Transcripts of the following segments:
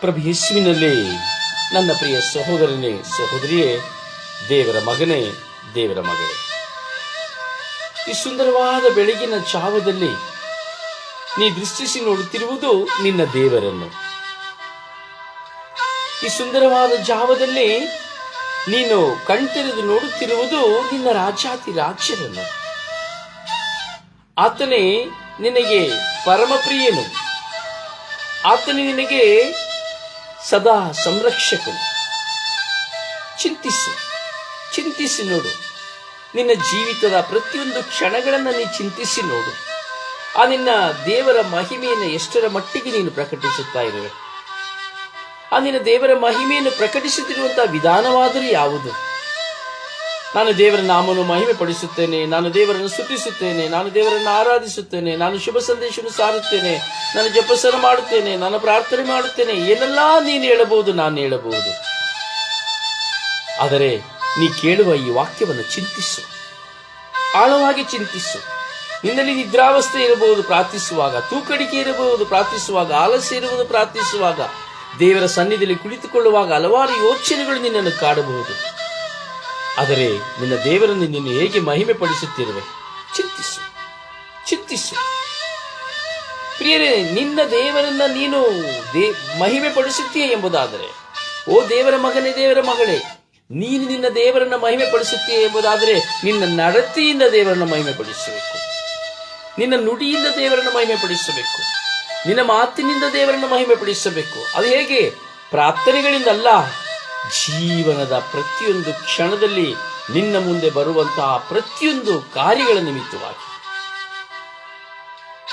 ಪ್ರಭು ಯೇಸುವಿನಲ್ಲಿ ನನ್ನ ಪ್ರಿಯ ಸಹೋದರನೇ, ಸಹೋದರಿಯೇ, ದೇವರ ಮಗನೇ, ದೇವರ ಮಗಳೇ. ಈ ಸುಂದರವಾದ ಬೆಳಗಿನ ಚಾವದಲ್ಲಿ ನೀ ದೃಷ್ಟಿಸಿ ನೋಡುತ್ತಿರುವುದು ನಿನ್ನ ದೇವರನ್ನು. ಈ ಸುಂದರವಾದ ಜಾವದಲ್ಲಿ ನೀನು ಕಣ್ತೆರೆದು ನೋಡುತ್ತಿರುವುದು ನಿನ್ನ ರಾಜಾತಿ ರಾಜ್ಯರನ್ನು ಆತನೇ ನಿನಗೆ ಪರಮಪ್ರಿಯನು. ಆತನೇ ನಿನಗೆ ಸದಾ ಸಂರಕ್ಷಕನು. ಚಿಂತಿಸು, ಚಿಂತಿಸಿ ನೋಡು. ನಿನ್ನ ಜೀವಿತದ ಪ್ರತಿಯೊಂದು ಕ್ಷಣಗಳನ್ನು ನೀ ಚಿಂತಿಸಿ ನೋಡು. ಆ ನಿನ್ನ ದೇವರ ಮಹಿಮೆಯನ್ನು ಎಷ್ಟರ ಮಟ್ಟಿಗೆ ನೀನು ಪ್ರಕಟಿಸುತ್ತಾ ಇರುವೆ. ಆ ನಿನ್ನ ದೇವರ ಮಹಿಮೆಯನ್ನು ಪ್ರಕಟಿಸುತ್ತಿರುವಂತಹ ವಿಧಾನವಾದರೂ ಯಾವುದು? ನಾನು ದೇವರ ನಾಮವನ್ನು ಮಹಿಮೆ ಪಡಿಸುತ್ತೇನೆ ನಾನು ದೇವರನ್ನು ಸ್ತುತಿಸುತ್ತೇನೆ, ನಾನು ದೇವರನ್ನು ಆರಾಧಿಸುತ್ತೇನೆ, ನಾನು ಶುಭ ಸಂದೇಶವನ್ನು ಸಾರುತ್ತೇನೆ, ನಾನು ಜಪಸನ ಮಾಡುತ್ತೇನೆ, ನಾನು ಪ್ರಾರ್ಥನೆ ಮಾಡುತ್ತೇನೆ ಏನೆಲ್ಲ ನೀನು ಹೇಳಬಹುದು, ನಾನು ಹೇಳಬಹುದು. ಆದರೆ ನೀ ಕೇಳುವ ಈ ವಾಕ್ಯವನ್ನು ಚಿಂತಿಸು. ಆಳವಾಗಿ ಚಿಂತಿಸು. ನಿನ್ನಲ್ಲಿ ನಿದ್ರಾವಸ್ಥೆ ಇರಬಹುದು, ಪ್ರಾರ್ಥಿಸುವಾಗ ತೂಕಡಿಕೆ ಇರಬಹುದು, ಪ್ರಾರ್ಥಿಸುವಾಗ ಆಲಸ್ಯ ಇರುವುದು ಪ್ರಾರ್ಥಿಸುವಾಗ ದೇವರ ಸನ್ನಿಧಿಯಲ್ಲಿ ಕುಳಿತುಕೊಳ್ಳುವಾಗ ಹಲವಾರು ಯೋಚನೆಗಳು ನಿನ್ನನ್ನು ಕಾಡಬಹುದು. ಆದರೆ ನಿನ್ನ ದೇವರನ್ನು ನೀನು ಹೇಗೆ ಮಹಿಮೆ ಪಡಿಸುತ್ತಿರುವೆ ಚಿಂತಿಸು ಚಿಂತಿಸು. ಪ್ರಿಯರೇ, ನಿನ್ನ ದೇವರನ್ನ ನೀನು ಮಹಿಮೆ ಪಡಿಸುತ್ತೀಯ ಎಂಬುದಾದರೆ, ಓ ದೇವರ ಮಗನೇ, ದೇವರ ಮಗಳೇ, ನೀನು ನಿನ್ನ ದೇವರನ್ನ ಮಹಿಮೆ ಪಡಿಸುತ್ತೀಯ ಎಂಬುದಾದರೆ, ನಿನ್ನ ನಡತೆಯಿಂದ ದೇವರನ್ನ ಮಹಿಮೆ ಪಡಿಸಬೇಕು ನಿನ್ನ ನುಡಿಯಿಂದ ದೇವರನ್ನ ಮಹಿಮೆ ಪಡಿಸಬೇಕು ನಿನ್ನ ಮಾತಿನಿಂದ ದೇವರನ್ನ ಮಹಿಮೆ ಪಡಿಸಬೇಕು ಅದು ಹೇಗೆ? ಪ್ರಾರ್ಥನೆಗಳಿಂದಲ್ಲ. ಜೀವನದ ಪ್ರತಿಯೊಂದು ಕ್ಷಣದಲ್ಲಿ ನಿನ್ನ ಮುಂದೆ ಬರುವಂತಹ ಪ್ರತಿಯೊಂದು ಕಾರ್ಯಗಳ ನಿಮಿತ್ತವಾಗಿ.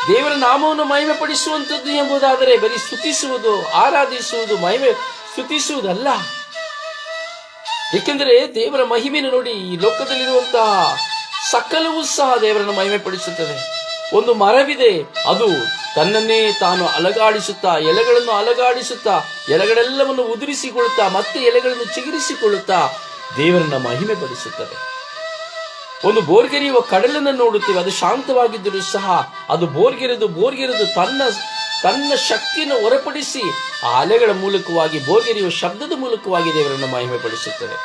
ದೇವರ ನಾಮವನ್ನು ಮಹಿಮೆ ಪಡಿಸುವಂಥದ್ದು ಎಂಬುದಾದರೆ ಬರೀ ಸ್ತುತಿಸುವುದು, ಆರಾಧಿಸುವುದು, ಮಹಿಮೆ ಸ್ತುತಿಸುವುದಲ್ಲ. ಏಕೆಂದರೆ ದೇವರ ಮಹಿಮೆಯನ್ನು ನೋಡಿ ಈ ಲೋಕದಲ್ಲಿರುವಂತಹ ಸಕಲವೂ ಸಹ ದೇವರನ್ನು ಮಹಿಮೆ ಪಡಿಸುತ್ತದೆ ಒಂದು ಮರವಿದೆ, ಅದು ತನ್ನನ್ನೇ ತಾನು ಅಲಗಾಡಿಸುತ್ತಾ, ಎಲೆಗಳನ್ನು ಅಲಗಾಡಿಸುತ್ತಾ, ಎಲೆಗಳೆಲ್ಲವನ್ನು ಉದುರಿಸಿಕೊಳ್ಳುತ್ತಾ, ಮತ್ತೆ ಎಲೆಗಳನ್ನು ಚಿಗುರಿಸಿಕೊಳ್ಳುತ್ತಾ ದೇವರನ್ನ ಮಹಿಮೆ ಪಡಿಸುತ್ತದೆ ಒಂದು ಬೋರ್ಗೆರೆಯುವ ಕಡಲನ್ನು ನೋಡುತ್ತೇವೆ, ಅದು ಶಾಂತವಾಗಿದ್ದರೂ ಸಹ ಅದು ಬೋರ್ಗೆರೆದು ಬೋರ್ಗೆರೆದು ತನ್ನ ತನ್ನ ಶಕ್ತಿಯನ್ನು ಹೊರಪಡಿಸಿ ಆ ಅಲೆಗಳ ಮೂಲಕವಾಗಿ, ಬೋರ್ಗೆರೆಯುವ ಶಬ್ದದ ಮೂಲಕವಾಗಿ ದೇವರನ್ನು ಮಹಿಮೆ ಪಡಿಸುತ್ತದೆ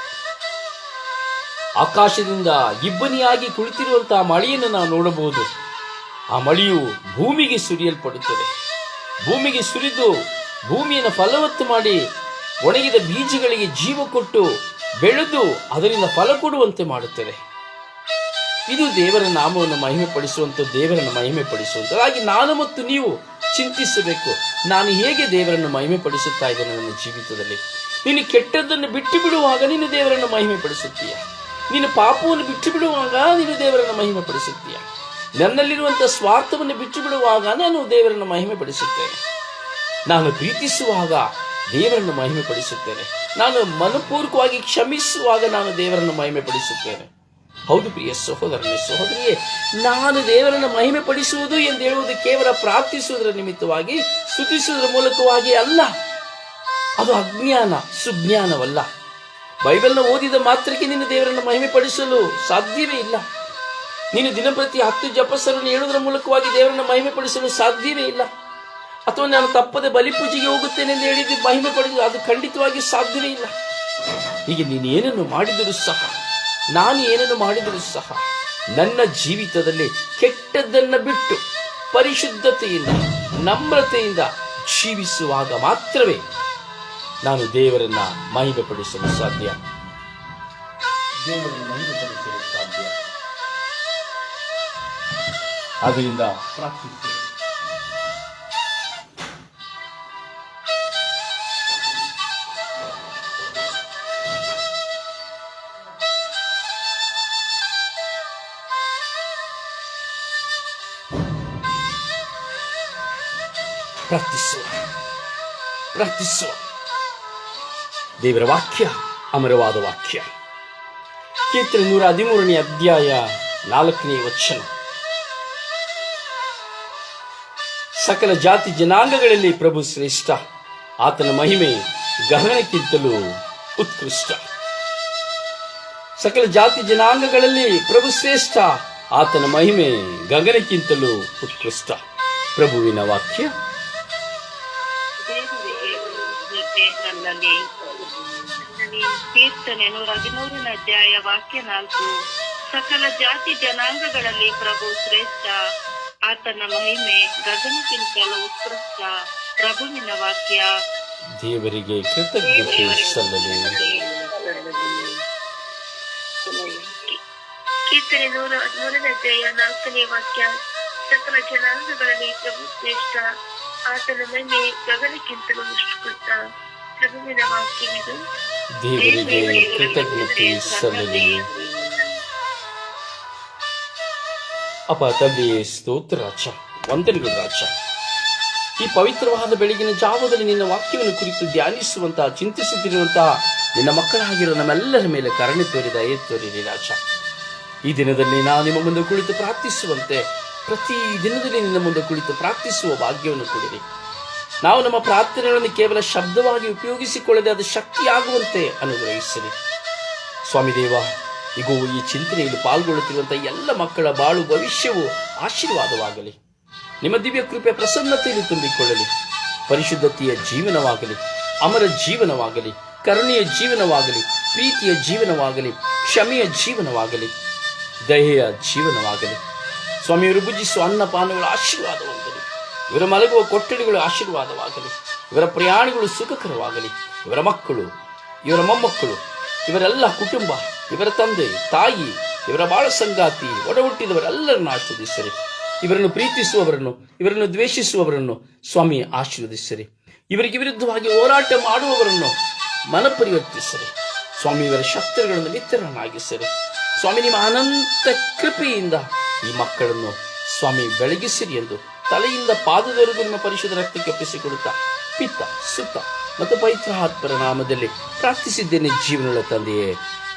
ಆಕಾಶದಿಂದ ಇಬ್ಬನಿಯಾಗಿ ಕುಳಿತಿರುವಂತಹ ಮಳೆಯನ್ನು ನಾವು ನೋಡಬಹುದು. ಆ ಮಳೆಯು ಭೂಮಿಗೆ ಸುರಿಯಲ್ಪಡುತ್ತದೆ. ಭೂಮಿಗೆ ಸುರಿದು ಭೂಮಿಯನ್ನು ಫಲವತ್ತು ಮಾಡಿ ಒಣಗಿದ ಬೀಜಗಳಿಗೆ ಜೀವ ಕೊಟ್ಟು ಬೆಳೆದು ಅದರಿಂದ ಫಲ ಕೊಡುವಂತೆ ಮಾಡುತ್ತದೆ. ಇದು ದೇವರ ನಾಮವನ್ನು ಮಹಿಮೆ ಪಡಿಸುವಂಥದ್ದು ದೇವರನ್ನು ಮಹಿಮೆ ಪಡಿಸುವಂಥದ್ದು ಹಾಗೆ ನಾನು ಮತ್ತು ನೀವು ಚಿಂತಿಸಬೇಕು, ನಾನು ಹೇಗೆ ದೇವರನ್ನು ಮಹಿಮೆ ಪಡಿಸುತ್ತಾ ಇದ್ದೇನೆ ನನ್ನ ಜೀವಿತದಲ್ಲಿ? ನೀನು ಕೆಟ್ಟದ್ದನ್ನು ಬಿಟ್ಟು ಬಿಡುವಾಗ ನೀನು ದೇವರನ್ನು ಮಹಿಮೆ ಪಡಿಸುತ್ತೀಯ ನೀನು ಪಾಪವನ್ನು ಬಿಟ್ಟು ಬಿಡುವಾಗ ನೀನು ದೇವರನ್ನು ಮಹಿಮೆ ಪಡಿಸುತ್ತೀಯ ನನ್ನಲ್ಲಿರುವಂತಹ ಸ್ವಾರ್ಥವನ್ನು ಬಿಚ್ಚು ಬಿಡುವಾಗ ನಾನು ದೇವರನ್ನು ಮಹಿಮೆ ಪಡಿಸುತ್ತೇನೆ ನಾನು ಪ್ರೀತಿಸುವಾಗ ದೇವರನ್ನು ಮಹಿಮೆ ಪಡಿಸುತ್ತೇನೆ ನಾನು ಮನಪೂರ್ವಕವಾಗಿ ಕ್ಷಮಿಸುವಾಗ ನಾನು ದೇವರನ್ನು ಮಹಿಮೆ ಪಡಿಸುತ್ತೇನೆ ಹೌದು ಪ್ರಿಯ ಸಹೋದರನೇ, ಸಹೋದರಿಯೇ, ನಾನು ದೇವರನ್ನು ಮಹಿಮೆ ಪಡಿಸುವುದು ಎಂದು ಹೇಳುವುದು ಕೇವಲ ಪ್ರಾರ್ಥಿಸುವುದರ ನಿಮಿತ್ತವಾಗಿ, ಸ್ತುತಿಸುವುದರ ಮೂಲಕವಾಗಿ ಅಲ್ಲ. ಅದು ಅಜ್ಞಾನ, ಸುಜ್ಞಾನವಲ್ಲ. ಬೈಬಲ್ನ ಓದಿದ ಮಾತ್ರಕ್ಕೆ ನೀನು ದೇವರನ್ನು ಮಹಿಮೆ ಪಡಿಸಲು ಸಾಧ್ಯವೇ ಇಲ್ಲ. ನೀನು ದಿನಪ್ರತಿ ಹತ್ತು ಜಪಸ್ಸರನ್ನು ಹೇಳುವುದರ ಮೂಲಕವಾಗಿ ದೇವರನ್ನು ಮಹಿಮೆ ಪಡಿಸಲು ಸಾಧ್ಯವೇ ಇಲ್ಲ. ಅಥವಾ ನಾನು ತಪ್ಪದೆ ಬಲಿಪೂಜೆಗೆ ಹೋಗುತ್ತೇನೆ ಎಂದು ಹೇಳಿದ್ದು ಮಹಿಮೆ ಪಡೆದು ಅದು ಖಂಡಿತವಾಗಿ ಸಾಧ್ಯವೇ ಇಲ್ಲ. ಹೀಗೆ ನೀನು ಏನನ್ನು ಮಾಡಿದರೂ ಸಹ, ನಾನು ಏನನ್ನು ಮಾಡಿದರೂ ಸಹ, ನನ್ನ ಜೀವಿತದಲ್ಲಿ ಕೆಟ್ಟದ್ದನ್ನು ಬಿಟ್ಟು ಪರಿಶುದ್ಧತೆಯಿಂದ, ನಮ್ರತೆಯಿಂದ ಜೀವಿಸುವಾಗ ಮಾತ್ರವೇ ನಾನು ದೇವರನ್ನ ಮಹಿಮೆ ಪಡಿಸಲು ಸಾಧ್ಯ. ದೇವರನ್ನು ಮಹಿಮೆ ಪಡಿಸಲು ಸಾಧ್ಯ. ಅದರಿಂದ ಪ್ರಾರ್ಥಿಸ್ತೇವೆ ಪ್ರಾರ್ಥಿಸುವ ಪ್ರಾರ್ಥಿಸುವ ದೇವರ ವಾಕ್ಯ ಅಮರವಾದ ವಾಕ್ಯ. ಕೀರ್ತನೆ ನೂರ ಹದಿಮೂರನೇ ಅಧ್ಯಾಯ ನಾಲ್ಕನೇ ವಚನ. ಸಕಲ ಜಾತಿ ಜನಾಂಗಗಳಲ್ಲಿ ಪ್ರಭು ಶ್ರೇಷ್ಠ. ಆತನ ಮಹಿಮೆ ಗಗನಕ್ಕಿಂತಲೂ ಉತ್ಕೃಷ್ಟ. ಸಕಲ ಜಾತಿ ಜನಾಂಗಗಳಲ್ಲಿ ಪ್ರಭು ಶ್ರೇಷ್ಠ, ಆತನ ಮಹಿಮೆ ಗಗನಕ್ಕಿಂತಲೂ ಉತ್ಕೃಷ್ಟ. ಪ್ರಭುವಿನ ವಾಕ್ಯ? ಕೀರ್ತನೆ ನೂರ ಹದಿಮೂರನ ಅಧ್ಯಾಯ ವಾಕ್ಯ ನಾಲ್ಕು. ಸಕಲ ಜಾತಿ ಜನಾಂಗಗಳಲ್ಲಿ ಪ್ರಭು ಶ್ರೇಷ್ಠ ಆತನ ಮಹಿಮೆ ಗಗನಕ್ಕಿಂತಲೂ ಉತ್ಕೃಷ್ಟ ಪ್ರಭುವಿನ ವಾಕ್ಯ. ದೇವರಿಗೆ ಕೃತಜ್ಞತೆ ಸಲ್ಲಲಿ. ಕೀರ್ತನೆ ನೂರ ಹದಿಮೂರನೇ ಅಧ್ಯಾಯ ನಾಲ್ಕನೇ ವಾಕ್ಯ. ಸಕಲ ಜನಾಂಗಗಳಲ್ಲಿ ಪ್ರಭು ಶ್ರೇಷ್ಠ. ಆತನ ಮಹಿಮೆ ಗಗನಕ್ಕಿಂತಲೂ ಉತ್ಕೃಷ್ಟ ಪ್ರಭುವಿನ ವಾಕ್ಯವಿದು ದೇವರಿಗೆ ಕೃತಜ್ಞತೆ ಸಲ್ಲಲಿ. ಅಪ್ಪ ತಂದೆಯೇ ಸ್ತೋತ್ರ ರಾಜ, ವಂದನೆಗಳು ರಾಜ. ಈ ಪವಿತ್ರವಾದ ಬೆಳಗಿನ ಜಾವದಲ್ಲಿ ನಿನ್ನ ವಾಕ್ಯವನ್ನು ಕುರಿತು ಧ್ಯಾನಿಸುವಂತಹ ಚಿಂತಿಸುತ್ತಿರುವಂತಹ ನಿನ್ನ ಮಕ್ಕಳಾಗಿರೋ ನಮ್ಮೆಲ್ಲರ ಮೇಲೆ ಕರುಣೆ ತೋರಿದ, ಏ ತೋರಿರಿ ರಾಜ. ಈ ದಿನದಲ್ಲಿ ನಾವು ನಿಮ್ಮ ಮುಂದೆ ಕುಳಿತು ಪ್ರಾರ್ಥಿಸುವಂತೆ, ಪ್ರತಿ ದಿನದಲ್ಲಿ ನಿನ್ನ ಮುಂದೆ ಕುಳಿತು ಪ್ರಾರ್ಥಿಸುವ ಭಾಗ್ಯವನ್ನು ಕೊಡಿರಿ. ನಾವು ನಮ್ಮ ಪ್ರಾರ್ಥನೆಗಳನ್ನು ಕೇವಲ ಶಬ್ದವಾಗಿ ಉಪಯೋಗಿಸಿಕೊಳ್ಳದೆ ಅದು ಶಕ್ತಿಯಾಗುವಂತೆ ಅನುಗ್ರಹಿಸಿರಿ. ಸ್ವಾಮಿ ದೇವ ಇಗೋ, ಈ ಚಿಂತನೆಯಲ್ಲಿ ಪಾಲ್ಗೊಳ್ಳುತ್ತಿರುವಂಥ ಎಲ್ಲ ಮಕ್ಕಳ ಬಾಳು ಭವಿಷ್ಯವು ಆಶೀರ್ವಾದವಾಗಲಿ. ನಿಮ್ಮ ದಿವ್ಯ ಕೃಪೆ ಪ್ರಸನ್ನತೆಯಲ್ಲಿ ತುಂಬಿಕೊಳ್ಳಲಿ. ಪರಿಶುದ್ಧತೆಯ ಜೀವನವಾಗಲಿ, ಅಮರ ಜೀವನವಾಗಲಿ, ಕರುಣೆಯ ಜೀವನವಾಗಲಿ, ಪ್ರೀತಿಯ ಜೀವನವಾಗಲಿ, ಕ್ಷಮೆಯ ಜೀವನವಾಗಲಿ, ದಯೆಯ ಜೀವನವಾಗಲಿ. ಸ್ವಾಮಿಯವರು ಭುಜಿಸುವ ಅನ್ನಪಾನಗಳ ಆಶೀರ್ವಾದವಾಗಲಿ. ಇವರ ಮಲಗುವ ಕೊಠಡಿಗಳು ಆಶೀರ್ವಾದವಾಗಲಿ. ಇವರ ಪ್ರಯಾಣಗಳು ಸುಖಕರವಾಗಲಿ. ಇವರ ಮಕ್ಕಳು, ಇವರ ಮೊಮ್ಮಕ್ಕಳು, ಇವರೆಲ್ಲ ಕುಟುಂಬ ಇವರ ತಂದೆ, ತಾಯಿ, ಇವರ ಬಾಳ ಸಂಗಾತಿ ಒಡಹುಟ್ಟಿದವರೆಲ್ಲರನ್ನು ಹುಟ್ಟಿದವರೆಲ್ಲರನ್ನು ಆಶೀರ್ವದಿಸಿರಿ. ಇವರನ್ನು ಪ್ರೀತಿಸುವವರನ್ನು, ಇವರನ್ನು ದ್ವೇಷಿಸುವವರನ್ನು ಸ್ವಾಮಿ ಆಶೀರ್ವದಿಸಿರಿ. ಇವರಿಗೆ ವಿರುದ್ಧವಾಗಿ ಹೋರಾಟ ಮಾಡುವವರನ್ನು ಮನಪರಿವರ್ತಿಸಿರಿ. ಸ್ವಾಮಿ, ಇವರ ಶಕ್ತಿಗಳನ್ನು ಮಿತ್ರರನ್ನಾಗಿಸರಿ ಸ್ವಾಮಿ, ನಿಮ್ಮ ಅನಂತ ಕೃಪೆಯಿಂದ ಈ ಮಕ್ಕಳನ್ನು ಸ್ವಾಮಿ ಬೆಳಗಿಸಿರಿ ಎಂದು ತಲೆಯಿಂದ ಪಾದದವರೆಗೂ ನಿಮ್ಮ ಪರಿಶುದ್ಧ ರಕ್ತಕ್ಕೆ ಒಪ್ಪಿಸಿಕೊಡುತ್ತಾ ಪಿತ್ತ, ಸುತ್ತ ಮತ್ತು ಪವಿತ್ರ ಆತ್ಮರ ನಾಮದಲ್ಲಿ ಪ್ರಾರ್ಥಿಸಿದ್ದೇನೆ ಜೀವನಗಳ ತಂದೆಯೇ.